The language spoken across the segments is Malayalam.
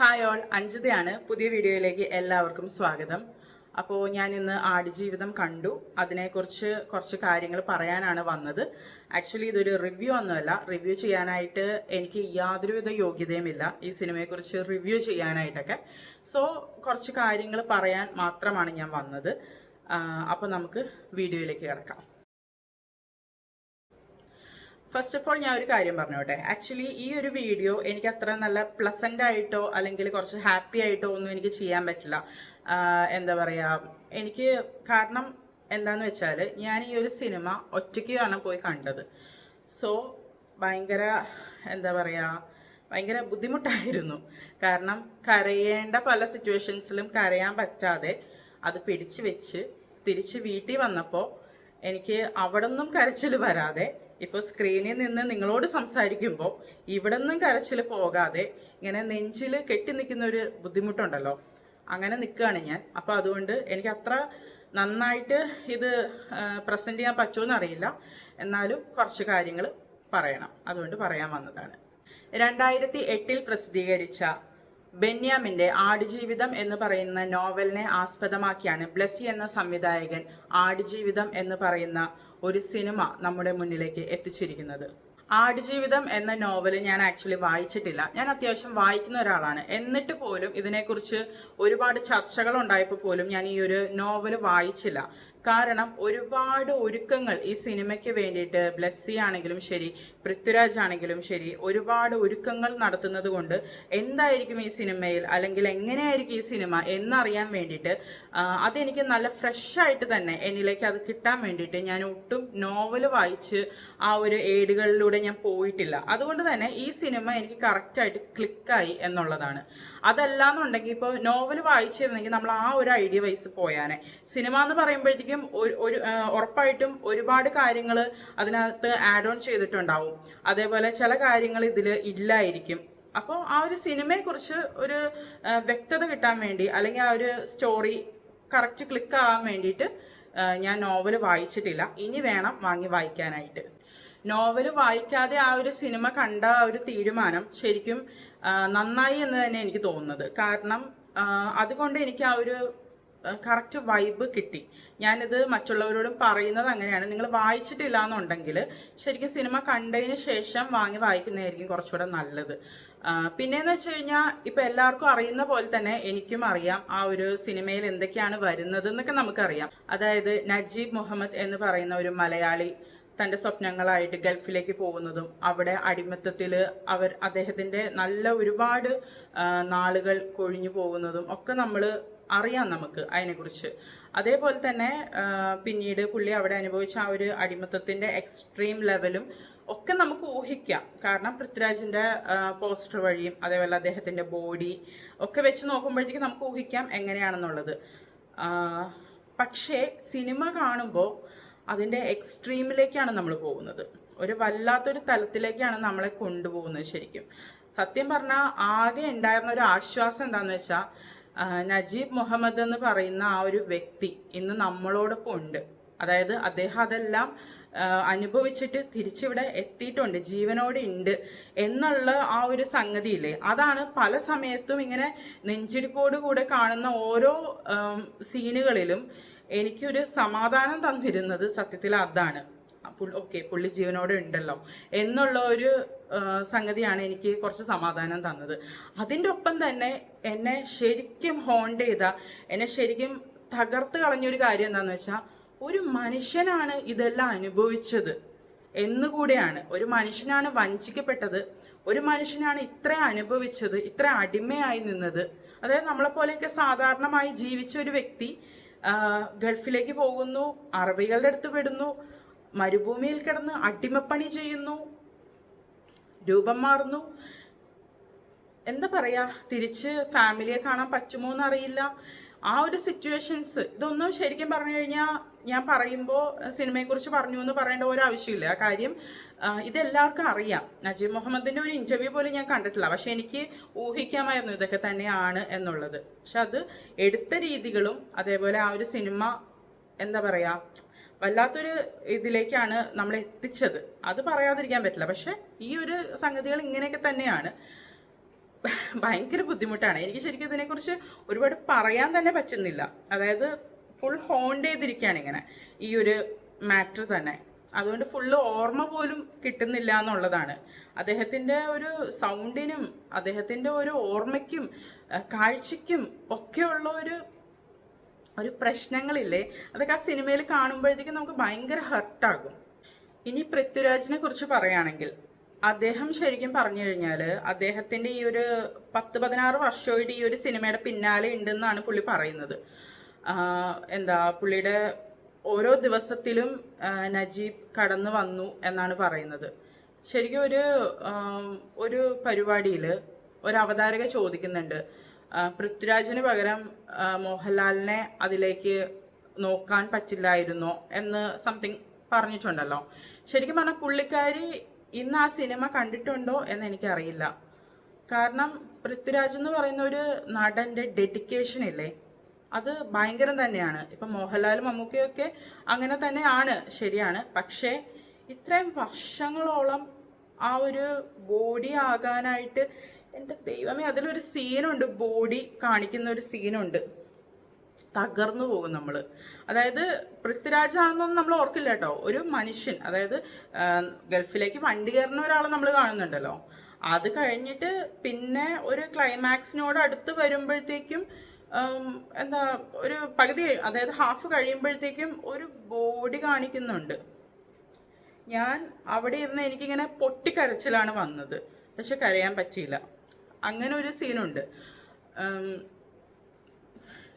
Hi all അഞ്ജിതയാണ്. പുതിയ വീഡിയോയിലേക്ക് എല്ലാവർക്കും സ്വാഗതം. അപ്പോൾ ഞാൻ ഇന്ന് ആടുജീവിതം കണ്ടു. അതിനെക്കുറിച്ച് കുറച്ച് കാര്യങ്ങൾ പറയാനാണ് വന്നത്. ആക്ച്വലി ഇതൊരു റിവ്യൂ ഒന്നുമല്ല. റിവ്യൂ ചെയ്യാനായിട്ട് എനിക്ക് യാതൊരുവിധ യോഗ്യതയുമില്ല ഈ സിനിമയെക്കുറിച്ച് റിവ്യൂ ചെയ്യാനായിട്ടൊക്കെ. സോ കുറച്ച് കാര്യങ്ങൾ പറയാൻ മാത്രമാണ് ഞാൻ വന്നത്. അപ്പോൾ നമുക്ക് വീഡിയോയിലേക്ക് കിടക്കാം. ഫസ്റ്റ് ഓഫ് ഓൾ ഞാൻ ഒരു കാര്യം പറഞ്ഞോട്ടെ. ആക്ച്വലി ഈ ഒരു വീഡിയോ എനിക്ക് അത്ര നല്ല പ്ലസന്റ് ആയിട്ടോ അല്ലെങ്കിൽ കുറച്ച് ഹാപ്പി ആയിട്ടോ ഒന്നും എനിക്ക് ചെയ്യാൻ പറ്റില്ല. എന്താ പറയുക എനിക്ക് കാരണം എന്താന്ന് വെച്ചാൽ ഞാൻ ഈ ഒരു സിനിമ ഒറ്റയ്ക്കാണ് പോയി കണ്ടത്. സോ ഭയങ്കര എന്താ പറയുക ഭയങ്കര ബുദ്ധിമുട്ടായിരുന്നു. കാരണം കരയേണ്ട പല സിറ്റുവേഷൻസിലും കരയാൻ പറ്റാതെ അത് പിടിച്ചു വെച്ച് തിരിച്ച് വീട്ടിൽ വന്നപ്പോൾ എനിക്ക് അവിടെ നിന്നും കരച്ചിൽ വരാതെ ഇപ്പോൾ സ്ക്രീനിൽ നിന്ന് നിങ്ങളോട് സംസാരിക്കുമ്പോൾ ഇവിടെ നിന്നും കരച്ചിൽ പോകാതെ ഇങ്ങനെ നെഞ്ചിൽ കെട്ടി നിൽക്കുന്ന ഒരു ബുദ്ധിമുട്ടുണ്ടല്ലോ. അങ്ങനെ നിൽക്കുകയാണ് ഞാൻ. അപ്പോൾ അതുകൊണ്ട് എനിക്ക് അത്ര നന്നായിട്ട് ഇത് പ്രസന്റ് ചെയ്യാൻ പറ്റുമെന്ന് അറിയില്ല. എന്നാലും കുറച്ച് കാര്യങ്ങൾ പറയണം. അതുകൊണ്ട് പറയാൻ വന്നതാണ്. രണ്ടായിരത്തി എട്ടിൽ പ്രസിദ്ധീകരിച്ച ബെന്യാമിന്റെ ആടുജീവിതം എന്ന് പറയുന്ന നോവലിനെ ആസ്പദമാക്കിയാണ് ബ്ലസ്സി എന്ന സംവിധായകൻ ആടുജീവിതം എന്ന് പറയുന്ന ഒരു സിനിമ നമ്മുടെ മുന്നിലേക്ക് എത്തിച്ചിരിക്കുന്നത്. ആടുജീവിതം എന്ന നോവൽ ഞാൻ ആക്ച്വലി വായിച്ചിട്ടില്ല. ഞാൻ അത്യാവശ്യം വായിക്കുന്ന ഒരാളാണ്. എന്നിട്ട് പോലും ഇതിനെക്കുറിച്ച് ഒരുപാട് ചർച്ചകൾ ഉണ്ടായപ്പോൾ പോലും ഞാൻ ഈ ഒരു നോവൽ വായിച്ചില്ല. കാരണം ഒരുപാട് ഒരുക്കങ്ങൾ ഈ സിനിമയ്ക്ക് വേണ്ടിയിട്ട് ബ്ലെസ്സി ആണെങ്കിലും ശരി പൃഥ്വിരാജ് ആണെങ്കിലും ശരി ഒരുപാട് ഒരുക്കങ്ങൾ നടത്തുന്നത് കൊണ്ട് എന്തായിരിക്കും ഈ സിനിമയിൽ അല്ലെങ്കിൽ എങ്ങനെയായിരിക്കും ഈ സിനിമ എന്നറിയാൻ വേണ്ടിയിട്ട് അതെനിക്ക് നല്ല ഫ്രഷ് ആയിട്ട് തന്നെ എന്നിലേക്ക് അത് കിട്ടാൻ വേണ്ടിയിട്ട് ഞാൻ ഒട്ടും നോവൽ വായിച്ച് ആ ഒരു ഏടുകളിലൂടെ ഞാൻ പോയിട്ടില്ല. അതുകൊണ്ട് തന്നെ ഈ സിനിമ എനിക്ക് കറക്റ്റായിട്ട് ക്ലിക്കായി എന്നുള്ളതാണ്. അതല്ലാന്നുണ്ടെങ്കിൽ ഇപ്പോൾ നോവൽ വായിച്ചിരുന്നെങ്കിൽ നമ്മൾ ആ ഒരു ഐഡിയ വൈസ് പോയാനെ. സിനിമ എന്ന് പറയുമ്പോഴത്തേക്കും ഒരു ഒരു ഉറപ്പായിട്ടും ഒരുപാട് കാര്യങ്ങൾ അതിനകത്ത് ആഡ് ഓൺ ചെയ്തിട്ടുണ്ടാവും. അതേപോലെ ചില കാര്യങ്ങൾ ഇതിൽ ഇല്ലായിരിക്കും. അപ്പോൾ ആ ഒരു സിനിമയെക്കുറിച്ച് ഒരു വ്യക്തത കിട്ടാൻ വേണ്ടി അല്ലെങ്കിൽ ആ ഒരു സ്റ്റോറി കറക്റ്റ് ക്ലിക്ക് ആവാൻ വേണ്ടിയിട്ട് ഞാൻ നോവൽ വായിച്ചിട്ടില്ല. ഇനി വേണം വാങ്ങി വായിക്കാനായിട്ട്. നോവൽ വായിക്കാതെ ആ ഒരു സിനിമ കണ്ട ആ ഒരു തീരുമാനം ശരിക്കും നന്നായി എന്ന് തന്നെ എനിക്ക് തോന്നുന്നത്. കാരണം അതുകൊണ്ട് എനിക്ക് ആ ഒരു കറക്റ്റ് വൈബ് കിട്ടി. ഞാനിത് മറ്റുള്ളവരോടും പറയുന്നത് അങ്ങനെയാണ്. നിങ്ങൾ വായിച്ചിട്ടില്ല എന്നുണ്ടെങ്കിൽ ശരിക്കും സിനിമ കണ്ടതിന് ശേഷം വാങ്ങി വായിക്കുന്നതായിരിക്കും കുറച്ചുകൂടെ നല്ലത്. പിന്നെയെന്ന് വെച്ച് കഴിഞ്ഞാൽ ഇപ്പം എല്ലാവർക്കും അറിയുന്ന പോലെ തന്നെ എനിക്കും അറിയാം ആ ഒരു സിനിമയിൽ എന്തൊക്കെയാണ് വരുന്നത് എന്നൊക്കെ നമുക്കറിയാം. അതായത് നജീബ് മുഹമ്മദ് എന്ന് പറയുന്ന ഒരു മലയാളി തന്റെ സ്വപ്നങ്ങളായിട്ട് ഗൾഫിലേക്ക് പോകുന്നതും അവിടെ അടിമത്തത്തിൽ അവർ അദ്ദേഹത്തിന്റെ നല്ല ഒരുപാട് നാളുകൾ കൊഴിഞ്ഞു പോകുന്നതും ഒക്കെ നമ്മൾ അറിയാം നമുക്ക് അതിനെക്കുറിച്ച്. അതേപോലെ തന്നെ പിന്നീട് പുള്ളി അവിടെ അനുഭവിച്ച ആ ഒരു അടിമത്തത്തിന്റെ എക്സ്ട്രീം ലെവലും ഒക്കെ നമുക്ക് ഊഹിക്കാം. കാരണം പൃഥ്വിരാജിന്റെ പോസ്റ്റർ വഴിയും അതേപോലെ അദ്ദേഹത്തിന്റെ ബോഡി ഒക്കെ വെച്ച് നോക്കുമ്പോഴത്തേക്ക് നമുക്ക് ഊഹിക്കാം എങ്ങനെയാണെന്നുള്ളത്. പക്ഷേ സിനിമ കാണുമ്പോൾ അതിന്റെ എക്സ്ട്രീമിലേക്കാണ് നമ്മൾ പോകുന്നത്. ഒരു വല്ലാത്തൊരു തലത്തിലേക്കാണ് നമ്മളെ കൊണ്ടുപോകുന്നത് ശരിക്കും. സത്യം പറഞ്ഞാൽ ആകെ ഉണ്ടായിരുന്ന ഒരു ആശ്വാസം എന്താണെന്ന് വെച്ചാൽ നജീബ് മുഹമ്മദ് എന്ന് പറയുന്ന ആ ഒരു വ്യക്തി ഇന്ന് നമ്മളോടൊപ്പം ഉണ്ട്. അതായത് അദ്ദേഹം അതെല്ലാം അനുഭവിച്ചിട്ട് തിരിച്ചിവിടെ എത്തിയിട്ടുണ്ട് ജീവനോടെ ഉണ്ട് എന്നുള്ള ആ ഒരു സംഗതിയില്ലേ? അതാണ് പല സമയത്തും ഇങ്ങനെ നെഞ്ചിടിപ്പോടുകൂടെ കാണുന്ന ഓരോ സീനുകളിലും എനിക്കൊരു സമാധാനം തന്നിരുന്നത് സത്യത്തിൽ അതാണ്. ഓക്കെ പുള്ളി ജീവനോടെ ഉണ്ടല്ലോ എന്നുള്ള ഒരു സംഗതിയാണ് എനിക്ക് കുറച്ച് സമാധാനം തന്നത്. അതിന്റെ ഒപ്പം തന്നെ എന്നെ ശരിക്കും ഹോണ്ട് ചെയ്ത എന്നെ ശരിക്കും തകർത്ത് കളഞ്ഞൊരു കാര്യം എന്താണെന്ന് വെച്ചാൽ ഒരു മനുഷ്യനാണ് ഇതെല്ലാം അനുഭവിച്ചത് എന്നുകൂടെയാണ്. ഒരു മനുഷ്യനാണ് വഞ്ചിക്കപ്പെട്ടത് ഒരു മനുഷ്യനാണ് ഇത്ര അനുഭവിച്ചത് ഇത്ര അടിമയായി നിന്നത്. അതായത് നമ്മളെപ്പോലെയൊക്കെ സാധാരണമായി ജീവിച്ച ഒരു വ്യക്തി ഗൾഫിലേക്ക് പോകുന്നു അറബികളുടെ അടുത്ത് വിടുന്നു മരുഭൂമിയിൽ കിടന്ന് അടിമപ്പണി ചെയ്യുന്നു രൂപം മാറുന്നു. എന്താ പറയാ? തിരിച്ച് ഫാമിലിയെ കാണാൻ പറ്റുമോ എന്നറിയില്ല. ആ ഒരു സിറ്റുവേഷൻസ് ഇതൊന്നും ശരിക്കും പറഞ്ഞു കഴിഞ്ഞാൽ ഞാൻ പറയുമ്പോൾ സിനിമയെക്കുറിച്ച് പറഞ്ഞു എന്ന് പറയേണ്ട ഒരു ആവശ്യമില്ല. കാര്യം ഇതെല്ലാവർക്കും അറിയാം. നജീബ് മുഹമ്മദിന്റെ ഒരു ഇന്റർവ്യൂ പോലും ഞാൻ കണ്ടിട്ടില്ല. പക്ഷേ എനിക്ക് ഊഹിക്കാമായിരുന്നു ഇതൊക്കെ തന്നെയാണ് എന്നുള്ളത്. പക്ഷെ അത് എടുത്ത രീതികളും അതേപോലെ ആ ഒരു സിനിമ എന്താ പറയാ വല്ലാത്തൊരു ഇതിലേക്കാണ് നമ്മളെ എത്തിച്ചത്. അത് പറയാതിരിക്കാൻ പറ്റില്ല. പക്ഷെ ഈ ഒരു സംഗതികൾ ഇങ്ങനെയൊക്കെ തന്നെയാണ്. ഭയങ്കര ബുദ്ധിമുട്ടാണ്. എനിക്ക് ശരിക്കും ഇതിനെക്കുറിച്ച് ഒരുപാട് പറയാൻ തന്നെ പറ്റുന്നില്ല. അതായത് ഫുൾ ഹോണ്ട് ചെയ്തിരിക്കുകയാണ് ഇങ്ങനെ ഈ ഒരു മാറ്റർ തന്നെ. അതുകൊണ്ട് ഫുള്ള് ഓർമ്മ പോലും കിട്ടുന്നില്ല എന്നുള്ളതാണ്. അദ്ദേഹത്തിന്റെ ഒരു സൗണ്ടിനും അദ്ദേഹത്തിന്റെ ഒരു ഓർമ്മയ്ക്കും കാഴ്ചയ്ക്കും ഒക്കെയുള്ള ഒരു ഒരു പ്രശ്നങ്ങളില്ലേ? അതൊക്കെ ആ സിനിമയിൽ കാണുമ്പോഴത്തേക്കും നമുക്ക് ഭയങ്കര ഹർട്ടാകും ഇനി പൃഥ്വിരാജിനെ കുറിച്ച് പറയുകയാണെങ്കിൽ അദ്ദേഹം ശരിക്കും പറഞ്ഞു കഴിഞ്ഞാൽ അദ്ദേഹത്തിന്റെ ഈ ഒരു പത്ത് പതിനാറ് വർഷമായിട്ട് ഈ ഒരു സിനിമയുടെ പിന്നാലെ ഉണ്ടെന്നാണ് പുള്ളി പറയുന്നത്. എന്താ പുള്ളിയുടെ ഓരോ ദിവസത്തിലും നജീബ് കടന്നു വന്നു എന്നാണ് പറയുന്നത്. ശരിക്കും ഒരു ഒരു പരിപാടിയിൽ ഒരു അവതാരക ചോദിക്കുന്നുണ്ട്. പൃഥ്വിരാജിന് പകരം മോഹൻലാലിനെ അതിലേക്ക് നോക്കാൻ പറ്റില്ലായിരുന്നോ എന്ന് സംതിങ് പറഞ്ഞിട്ടുണ്ടല്ലോ. ശരിക്കും പറഞ്ഞാൽ പുള്ളിക്കാരി ഇന്ന് ആ സിനിമ കണ്ടിട്ടുണ്ടോ എന്ന് എനിക്കറിയില്ല. കാരണം പൃഥ്വിരാജ് എന്ന് പറയുന്ന ഒരു നടന്റെ ഡെഡിക്കേഷൻ ഇല്ലേ? അത് ഭയങ്കരം തന്നെയാണ്. ഇപ്പം മോഹൻലാൽ മമ്മൂക്കയൊക്കെ അങ്ങനെ തന്നെയാണ് ശരിയാണ്. പക്ഷേ ഇത്രയും വർഷങ്ങളോളം ആ ഒരു ബോഡി ആകാനായിട്ട് എന്റെ ദൈവമേ അതിലൊരു സീനുണ്ട്. ബോഡി കാണിക്കുന്ന ഒരു സീനുണ്ട്. തകർന്നു പോകും നമ്മൾ അതായത് പൃഥ്വിരാജാണെന്നൊന്നും നമ്മൾ ഓർക്കില്ല കേട്ടോ. ഒരു മനുഷ്യൻ അതായത് ഗൾഫിലേക്ക് വണ്ടി കയറുന്ന ഒരാളെ നമ്മൾ കാണുന്നുണ്ടല്ലോ. അത് കഴിഞ്ഞിട്ട് പിന്നെ ഒരു ക്ലൈമാക്സിനോട് അടുത്ത് വരുമ്പോഴത്തേക്കും എന്താ ഒരു പകുതി അതായത് ഹാഫ് കഴിയുമ്പോഴത്തേക്കും ഒരു ബോഡി കാണിക്കുന്നുണ്ട്. ഞാൻ അവിടെ ഇരുന്ന് എനിക്കിങ്ങനെ പൊട്ടിക്കരച്ചിലാണ് വന്നത്. പക്ഷെ കരയാൻ പറ്റിയില്ല. അങ്ങനെ ഒരു സീനുണ്ട്.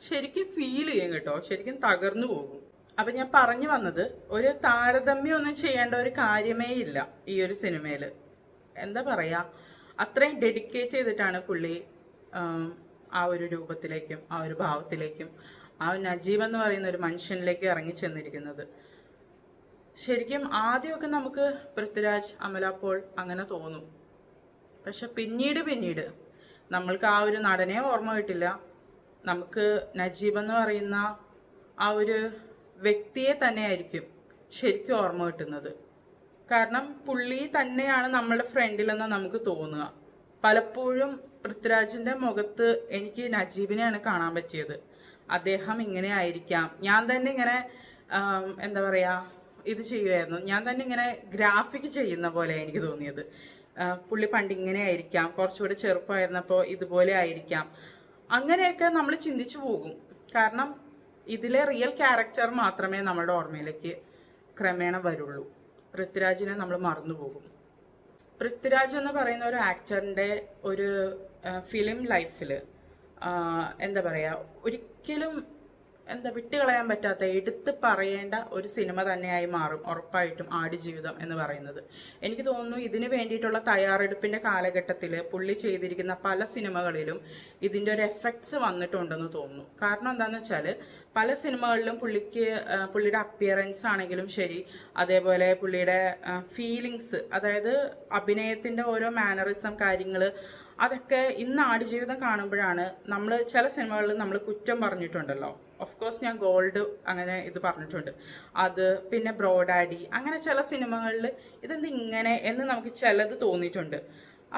ശരിക്കും ഫീൽ ചെയ്യും കേട്ടോ. ശരിക്കും തകർന്നു പോകും. അപ്പൊ ഞാൻ പറഞ്ഞു വന്നത് ഒരു താരതമ്യം ഒന്നും ചെയ്യേണ്ട ഒരു കാര്യമേ ഇല്ല ഈ ഒരു സിനിമയിൽ എന്താ പറയാ? അത്രയും ഡെഡിക്കേറ്റ് ചെയ്തിട്ടാണ് പുള്ളി ആ ഒരു രൂപത്തിലേക്കും ആ ഒരു ഭാവത്തിലേക്കും ആ നജീബ് എന്ന് പറയുന്ന ഒരു മനുഷ്യനിലേക്ക് ഇറങ്ങി ചെന്നിരിക്കുന്നത്. ശരിക്കും ആദ്യമൊക്കെ നമുക്ക് പൃഥ്വിരാജ് അമല പോൾ അങ്ങനെ തോന്നും. പക്ഷെ പിന്നീട് പിന്നീട് നമ്മൾക്ക് ആ ഒരു നടനെ ഓർമ്മ കിട്ടില്ല. നമുക്ക് നജീബ് എന്ന് പറയുന്ന ആ ഒരു വ്യക്തിയെ തന്നെയായിരിക്കും ശരിക്കും ഓർമ്മ കിട്ടുന്നത്. കാരണം പുള്ളി തന്നെയാണ് നമ്മളുടെ ഫ്രണ്ടിലെന്ന് നമുക്ക് തോന്നുക. പലപ്പോഴും പൃഥ്വിരാജിന്റെ മുഖത്ത് എനിക്ക് നജീബിനെയാണ് കാണാൻ പറ്റിയത്. അദ്ദേഹം ഇങ്ങനെ ആയിരിക്കാം. ഞാൻ തന്നെ ഇങ്ങനെ എന്താ പറയുക ഇത് ചെയ്യുമായിരുന്നു ഞാൻ തന്നെ ഇങ്ങനെ ഗ്രാഫിക് ചെയ്യുന്ന പോലെ എനിക്ക് തോന്നിയത്. പുള്ളി പണ്ട് ഇങ്ങനെ ആയിരിക്കാം. കുറച്ചുകൂടി ചെറുപ്പമായിരുന്നപ്പോൾ ഇതുപോലെ ആയിരിക്കാം. അങ്ങനെയൊക്കെ നമ്മൾ ചിന്തിച്ചു പോകും. കാരണം ഇതിലെ റിയൽ ക്യാരക്ടർ മാത്രമേ നമ്മുടെ ഓർമ്മയിലേക്ക് ക്രമേണ വരുള്ളൂ. പൃഥ്വിരാജിനെ നമ്മൾ മറന്നു പോകും. പൃഥ്വിരാജ് എന്ന് പറയുന്ന ഒരു ആക്ടറിന്റെ ഒരു ഫിലിം ലൈഫിൽ എന്താ പറയുക ഒരിക്കലും എന്താ വിട്ടുകളയാൻ പറ്റാത്ത എടുത്ത് പറയേണ്ട ഒരു സിനിമ തന്നെയായി മാറും ഉറപ്പായിട്ടും ആടുജീവിതം എന്ന് പറയുന്നത്. എനിക്ക് തോന്നുന്നു ഇതിന് വേണ്ടിയിട്ടുള്ള തയ്യാറെടുപ്പിന്റെ കാലഘട്ടത്തിൽ പുള്ളി ചെയ്തിരിക്കുന്ന പല സിനിമകളിലും ഇതിന്റെ ഒരു എഫക്ട്സ് വന്നിട്ടുണ്ടെന്ന് തോന്നുന്നു. കാരണം എന്താണെന്ന് വെച്ചാൽ പല സിനിമകളിലും പുള്ളിക്ക് പുള്ളിയുടെ അപ്പിയറൻസ് ആണെങ്കിലും ശരി. അതേപോലെ പുള്ളിയുടെ ഫീലിങ്സ് അതായത് അഭിനയത്തിന്റെ ഓരോ മാനറിസം കാര്യങ്ങൾ അതൊക്കെ ഇന്ന് ആടുജീവിതം കാണുമ്പോഴാണ് നമ്മൾ ചില സിനിമകളിൽ നമ്മൾ കുറ്റം പറഞ്ഞിട്ടുണ്ടല്ലോ. ഓഫ് കോഴ്സ് ഞാൻ ഗോൾഡ് അങ്ങനെ ഇത് പറഞ്ഞിട്ടുണ്ട്. അത് പിന്നെ ബ്രോഡാഡി അങ്ങനെ ചില സിനിമകളിൽ ഇതെന്ത് ഇങ്ങനെ എന്ന് നമുക്ക് ചിലത് തോന്നിയിട്ടുണ്ട്.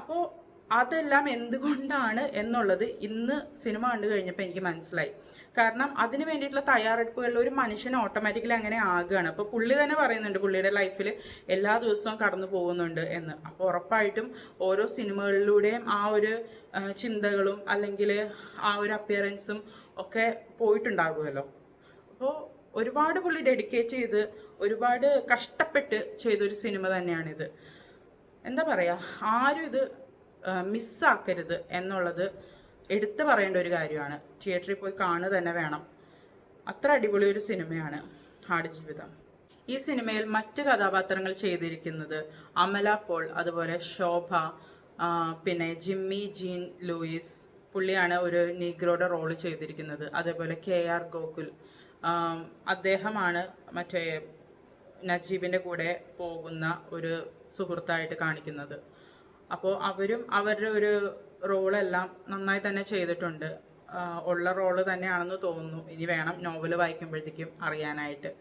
അപ്പോൾ അതെല്ലാം എന്തുകൊണ്ടാണ് എന്നുള്ളത് ഇന്ന് സിനിമ കണ്ടു കഴിഞ്ഞപ്പോൾ എനിക്ക് മനസ്സിലായി. കാരണം അതിന് വേണ്ടിയിട്ടുള്ള തയ്യാറെടുപ്പുകളിൽ ഒരു മനുഷ്യൻ ഓട്ടോമാറ്റിക്കലി അങ്ങനെ ആകുകയാണ്. അപ്പോൾ പുള്ളി തന്നെ പറയുന്നുണ്ട് പുള്ളിയുടെ ലൈഫിൽ എല്ലാ ദിവസവും കടന്നു പോകുന്നുണ്ട് എന്ന്. അപ്പോൾ ഉറപ്പായിട്ടും ഓരോ സിനിമകളിലൂടെയും ആ ഒരു ചിന്തകളും അല്ലെങ്കിൽ ആ ഒരു അപ്പിയറൻസും ഒക്കെ പോയിട്ടുണ്ടാകുമല്ലോ. അപ്പോൾ ഒരുപാട് പുള്ളി ഡെഡിക്കേറ്റ് ചെയ്ത് ഒരുപാട് കഷ്ടപ്പെട്ട് ചെയ്തൊരു സിനിമ തന്നെയാണിത്. എന്താ പറയുക ആരും ഇത് മിസ്സാക്കരുത് എന്നുള്ളത് എടുത്തു പറയേണ്ട ഒരു കാര്യമാണ്. തിയേറ്ററിൽ പോയി കാണുക തന്നെ വേണം. അത്ര അടിപൊളി ഒരു സിനിമയാണ് ആടുജീവിതം ഈ സിനിമയിൽ മറ്റ് കഥാപാത്രങ്ങൾ ചെയ്തിരിക്കുന്നത് അമല പോൾ അതുപോലെ ശോഭ പിന്നെ ജിമ്മി ജീൻ ലൂയിസ് പുള്ളിയാണ് ഒരു നീഗ്രോയുടെ റോൾ ചെയ്തിരിക്കുന്നത്. അതേപോലെ കെ ആർ ഗോകുൽ. അദ്ദേഹമാണ് മറ്റേ നജീബിന്റെ കൂടെ പോകുന്ന ഒരു സുഹൃത്തായിട്ട് കാണിക്കുന്നത്. അപ്പോൾ അവരും അവരുടെ ഒരു റോളെല്ലാം നന്നായി തന്നെ ചെയ്തിട്ടുണ്ട്. ഉള്ള റോൾ തന്നെയാണെന്ന് തോന്നുന്നു. ഇനി വേണം നോവൽ വായിക്കുമ്പോഴത്തേക്കും അറിയാനായിട്ട്.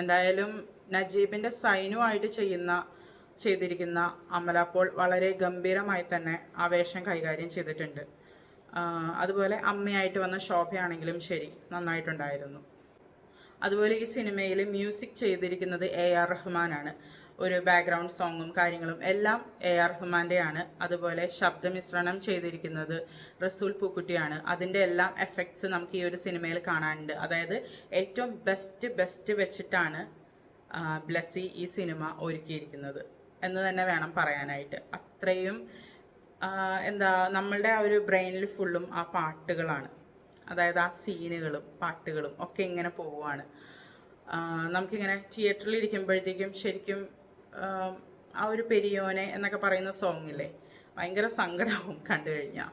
എന്തായാലും നജീബിന്റെ സൈനുമായിട്ട് ചെയ്യുന്ന ചെയ്തിരിക്കുന്ന അമല പോൾ വളരെ ഗംഭീരമായി തന്നെ ആ വേഷം കൈകാര്യം ചെയ്തിട്ടുണ്ട്. അതുപോലെ അമ്മയായിട്ട് വന്ന ശോഭയാണെങ്കിലും ശരി നന്നായിട്ടുണ്ടായിരുന്നു. അതുപോലെ ഈ സിനിമയിൽ മ്യൂസിക് ചെയ്തിരിക്കുന്നത് എ ആർ റഹ്മാനാണ്. ഒരു ബാക്ക്ഗ്രൗണ്ട് സോങ്ങും കാര്യങ്ങളും എല്ലാം എ ആർ റഹ്മാന്റെയാണ് അതുപോലെ ശബ്ദമിശ്രണം ചെയ്തിരിക്കുന്നത് റസൂൽ പൂക്കുട്ടിയാണ്. അതിന്റെ എല്ലാം എഫക്ട്സ് നമുക്ക് ഈ ഒരു സിനിമയിൽ കാണാനുണ്ട്. അതായത് ഏറ്റവും ബെസ്റ്റ് ബെസ്റ്റ് വെച്ചിട്ടാണ് ബ്ലസ്സി ഈ സിനിമ ഒരുക്കിയിരിക്കുന്നത്. എന്ന് തന്നെ വേണം പറയാനായിട്ട്. അത്രയും എന്താ നമ്മളുടെ ആ ഒരു ബ്രെയിനിൽ ഫുള്ളും ആ പാട്ടുകളാണ്. അതായത് ആ സീനുകളും പാട്ടുകളും ഒക്കെ ഇങ്ങനെ പോവുകയാണ് നമുക്കിങ്ങനെ തിയേറ്ററിൽ ഇരിക്കുമ്പോഴത്തേക്കും ശരിക്കും ആ, ഒരു പെരിയോനെ എന്നൊക്കെ പറയുന്ന സോങ് ഇല്ലേ ഭയങ്കര സങ്കടവും കണ്ടു കഴിഞ്ഞാൽ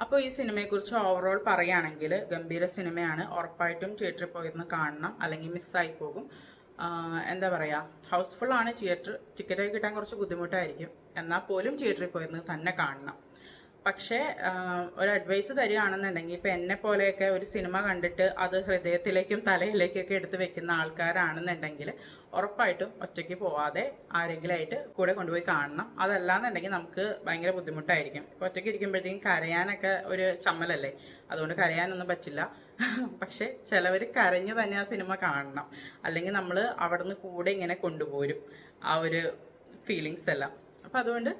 അപ്പോൾ ഈ സിനിമയെക്കുറിച്ച് ഓവറോൾ പറയുകയാണെങ്കിൽ ഗംഭീര സിനിമയാണ്. ഉറപ്പായിട്ടും തിയേറ്ററിൽ പോയിരുന്ന് കാണണം. അല്ലെങ്കിൽ മിസ്സായി പോകും. എന്താ പറയുക ഹൗസ്ഫുള്ളാണ് തിയേറ്റർ ടിക്കറ്റ് കിട്ടാൻ കുറച്ച് ബുദ്ധിമുട്ടായിരിക്കും. എന്നാൽ പോലും തിയേറ്ററിൽ പോയിരുന്ന് തന്നെ കാണണം. പക്ഷേ ഒരു അഡ്വൈസ് തരികയാണെന്നുണ്ടെങ്കിൽ ഇപ്പം എന്നെ പോലെയൊക്കെ ഒരു സിനിമ കണ്ടിട്ട് അത് ഹൃദയത്തിലേക്കും തലയിലേക്കൊക്കെ എടുത്ത് വെക്കുന്ന ആൾക്കാരാണെന്നുണ്ടെങ്കിൽ ഉറപ്പായിട്ടും ഒറ്റയ്ക്ക് പോവാതെ ആരെങ്കിലുമായിട്ട് കൂടെ കൊണ്ടുപോയി കാണണം. അതല്ലാന്നുണ്ടെങ്കിൽ നമുക്ക് ഭയങ്കര ബുദ്ധിമുട്ടായിരിക്കും. ഇപ്പോൾ ഒറ്റയ്ക്ക് ഇരിക്കുമ്പോഴത്തേക്കും കരയാനൊക്കെ ഒരു ചമ്മലല്ലേ? അതുകൊണ്ട് കരയാനൊന്നും പറ്റില്ല. പക്ഷേ ചിലവർ കരഞ്ഞു തന്നെ ആ സിനിമ കാണണം. അല്ലെങ്കിൽ നമ്മൾ അവിടുന്ന് കൂടെ ഇങ്ങനെ കൊണ്ടുപോരും. ആ ഒരു ഫീലിങ്സ് എല്ലാം. അപ്പോൾ അതുകൊണ്ട്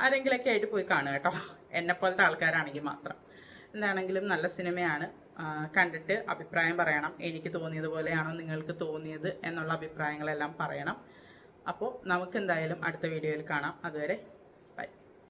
ആരെങ്കിലൊക്കെ ആയിട്ട് പോയി കാണുക കേട്ടോ. എന്നെ പോലത്തെ ആൾക്കാരാണെങ്കിൽ മാത്രം. എന്താണെങ്കിലും നല്ല സിനിമയാണ്. കണ്ടിട്ട് അഭിപ്രായം പറയണം. എനിക്ക് തോന്നിയതുപോലെയാണോ നിങ്ങൾക്ക് തോന്നിയത് എന്നുള്ള അഭിപ്രായങ്ങളെല്ലാം പറയണം. അപ്പോൾ നമുക്ക് എന്തായാലും അടുത്ത വീഡിയോയിൽ കാണാം. അതുവരെ